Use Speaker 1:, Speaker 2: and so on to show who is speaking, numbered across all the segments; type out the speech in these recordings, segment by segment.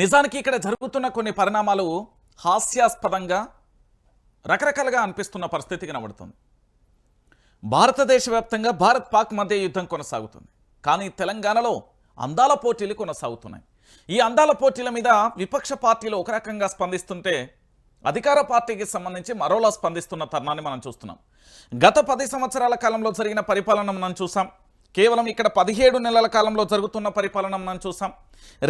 Speaker 1: నిజానికి ఇక్కడ జరుగుతున్న కొన్ని పరిణామాలు హాస్యాస్పదంగా రకరకాలుగా అనిపిస్తున్న పరిస్థితి కనబడుతుంది భారతదేశ వ్యాప్తంగా భారత్ పాక్ మధ్య యుద్ధం కొనసాగుతుంది. కానీ తెలంగాణలో అందాల పోటీలు కొనసాగుతున్నాయి. ఈ అందాల పోటీల మీద విపక్ష పార్టీలు ఒక రకంగా స్పందిస్తుంటే అధికార పార్టీకి సంబంధించి మరోలా స్పందిస్తున్న తరుణాన్ని మనం చూస్తున్నాం. గత పది సంవత్సరాల కాలంలో జరిగిన పరిపాలన మనం చూసాం. కేవలం ఇక్కడ పదిహేడు నెలల కాలంలో జరుగుతున్న పరిపాలన మనం చూసాం.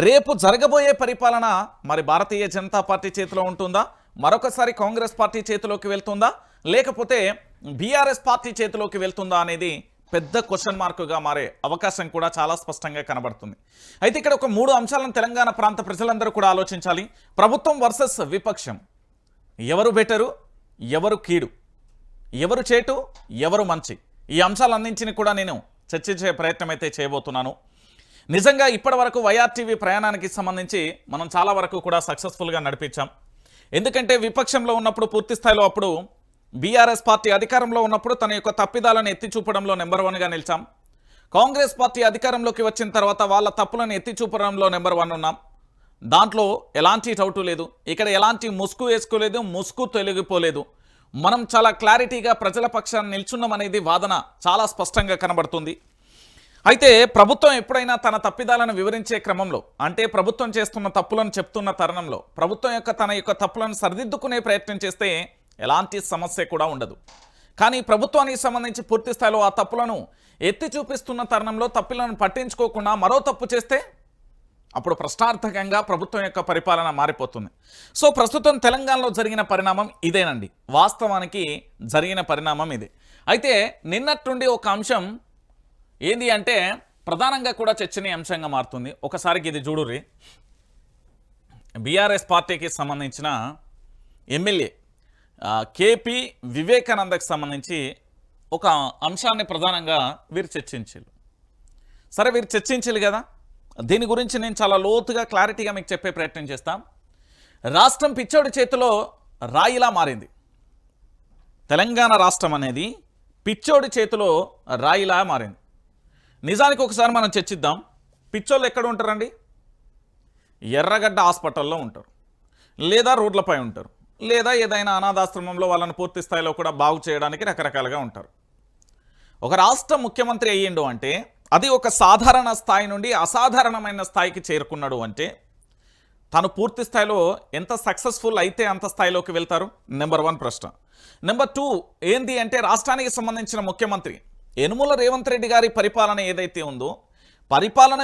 Speaker 1: రేపు జరగబోయే పరిపాలన మరి భారతీయ జనతా పార్టీ చేతిలో ఉంటుందా? మరొకసారి కాంగ్రెస్ పార్టీ చేతిలోకి వెళ్తుందా? లేకపోతే బీఆర్ఎస్ పార్టీ చేతిలోకి వెళ్తుందా అనేది పెద్ద క్వశ్చన్ మార్కుగా మారే అవకాశం కూడా చాలా స్పష్టంగా కనబడుతుంది. అయితే ఇక్కడ ఒక మూడు అంశాలను తెలంగాణ ప్రాంత ప్రజలందరూ కూడా ఆలోచించాలి. ప్రభుత్వం వర్సెస్ విపక్షం. ఎవరు బెటరు? ఎవరు కీడు? ఎవరు చేటు? ఎవరు మంచి? ఈ అంశాలన్నింటిని కూడా నేను చర్చించే ప్రయత్నం అయితే చేయబోతున్నాను. నిజంగా ఇప్పటి వరకు వైఆర్టీవీ ప్రయాణానికి సంబంధించి మనం చాలా వరకు కూడా సక్సెస్ఫుల్గా నడిపించాం. ఎందుకంటే విపక్షంలో ఉన్నప్పుడు పూర్తి స్థాయిలో అప్పుడు బీఆర్ఎస్ పార్టీ అధికారంలో ఉన్నప్పుడు తన యొక్క తప్పిదాలను ఎత్తి చూపడంలో నెంబర్ వన్గా నిలిచాం. కాంగ్రెస్ పార్టీ అధికారంలోకి వచ్చిన తర్వాత వాళ్ళ తప్పులను ఎత్తి చూపడంలో నెంబర్ వన్ ఉన్నాం. దాంట్లో ఎలాంటి డౌటు లేదు. ఇక్కడ ఎలాంటి ముసుగు వేసుకోలేదు ముసుగు తొలగిపోలేదు. మనం చాలా క్లారిటీగా ప్రజల పక్షాన్ని నిల్చున్నామనేది వాదన చాలా స్పష్టంగా కనబడుతుంది. అయితే ప్రభుత్వం ఎప్పుడైనా తన తప్పిదాలను వివరించే క్రమంలో అంటే ప్రభుత్వం చేస్తున్న తప్పులను చెప్తున్న తరుణంలో ప్రభుత్వం యొక్క తన యొక్క తప్పులను సరిదిద్దుకునే ప్రయత్నం చేస్తే ఎలాంటి సమస్య కూడా ఉండదు. కానీ ప్రభుత్వానికి సంబంధించి పూర్తి స్థాయిలో ఆ తప్పులను ఎత్తి చూపిస్తున్న తరుణంలో తప్పులను పట్టించుకోకుండా మరో తప్పు చేస్తే అప్పుడు ప్రశ్నార్థకంగా ప్రభుత్వం యొక్క పరిపాలన మారిపోతుంది. సో ప్రస్తుతం తెలంగాణలో జరిగిన పరిణామం ఇదేనండి. వాస్తవానికి జరిగిన పరిణామం ఇది. అయితే నిన్నట్టుండి ఒక అంశం ఏంది అంటే ప్రధానంగా కూడా చర్చనీయాంశంగా మారుతుంది. ఒకసారికి ఇది చూడుర్రి. బీఆర్ఎస్ పార్టీకి సంబంధించిన ఎమ్మెల్యే కేపీ వివేకానందకు సంబంధించి ఒక అంశాన్ని ప్రధానంగా వీరు చర్చించారు సరే వీరు చర్చించాలి కదా? దీని గురించి నేను చాలా లోతుగా క్లారిటీగా మీకు చెప్పే ప్రయత్నం చేస్తాం. రాష్ట్రం పిచ్చోడి చేతిలో రాయిలా మారింది. తెలంగాణ రాష్ట్రం అనేది పిచ్చోడి చేతిలో రాయిలా మారింది. నిజానికి ఒకసారి మనం చర్చిద్దాం. పిచ్చోళ్ళు ఎక్కడ ఉంటారండి? ఎర్రగడ్డ హాస్పిటల్లో ఉంటారు. లేదా రోడ్లపై ఉంటారు. లేదా ఏదైనా అనాథాశ్రమంలో వాళ్ళని పూర్తి స్థాయిలో కూడా బాగు చేయడానికి రకరకాలుగా ఉంటారు. ఒక రాష్ట్ర ముఖ్యమంత్రి అయ్యిండు అంటే అది ఒక సాధారణ స్థాయి నుండి అసాధారణమైన స్థాయికి చేరుకున్నాడు అంటే తను పూర్తి స్థాయిలో ఎంత సక్సెస్ఫుల్ అయితే అంత స్థాయిలోకి వెళ్తారు? నెంబర్ వన్ ప్రశ్న. నెంబర్ టూ ఏంది అంటే రాష్ట్రానికి సంబంధించిన ముఖ్యమంత్రి యనుమల రేవంత్ రెడ్డి గారి పరిపాలన ఏదైతే ఉందో పరిపాలన